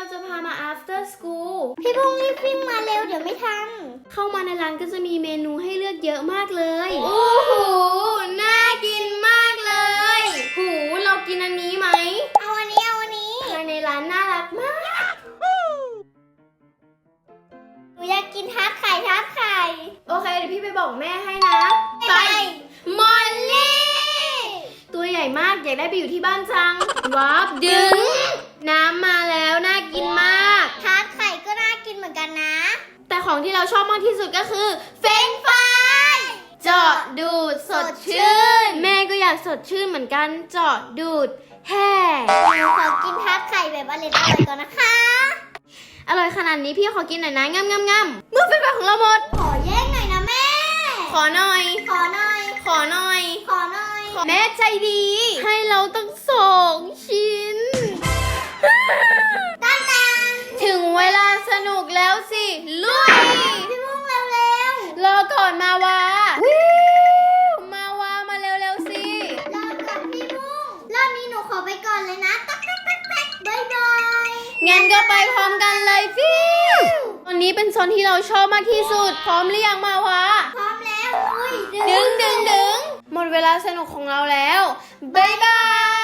เราจะพามา after school พี่พุ่งรีบวิ่งมาเร็วเดี๋ยวไม่ทัน เข้ามาในร้านก็จะมีเมนูให้เลือกเยอะมากเลย โอ้โห น่ากินมากเลย หูเรากินอันนี้ไหมเอาอันนี้เอาอันนี้ภายในร้านน่ารักมาก หนูอยากกินทาร์ตไข่ทาร์ตไข่โอเค เดี๋ยวพี่ไปบอกแม่ให้นะ ไป มอลลี่ ตัวใหญ่มากอยากได้ไปอยู่ที่บ้านจัง วับดึง น้ำมาแล้วน่ากินมาก ทาร์ตไข่ก็น่ากินเหมือนกันนะ แต่ ของที่เราชอบมากที่สุดก็คือ เฟรนช์ฟรายเจาะดูดสดชื่น แม่ก็อยากสดชื่นเหมือนกันเจาะดูดแห่หนูขอกินทาร์ตไข่แบบอร่อยอร่อยก่อนนะคะ อร่อยขนาดนี้พี่ขอกินหน่อยนะง่ำง่ำง่ำเมื่อเป็นแบบของเราหมด ขอแย่งหน่อยนะแม่ ขอหน่อย ขอหน่อย ขอหน่อย ขอหน่อย แม่ใจดี ให้เราตั้งสองชิ้นตันตันถึงเวลาสนุกแล้วสิลุย งั้นก็ไปพร้อมกันเลยฟิวตอนนี้เป็นโซนที่เราชอบมากที่สุด พร้อมหรือยังมาวะ พร้อมแล้วอุ้ยดึงดึงดึงหมดเวลาสนุกของเราแล้ว บ๊ายบาย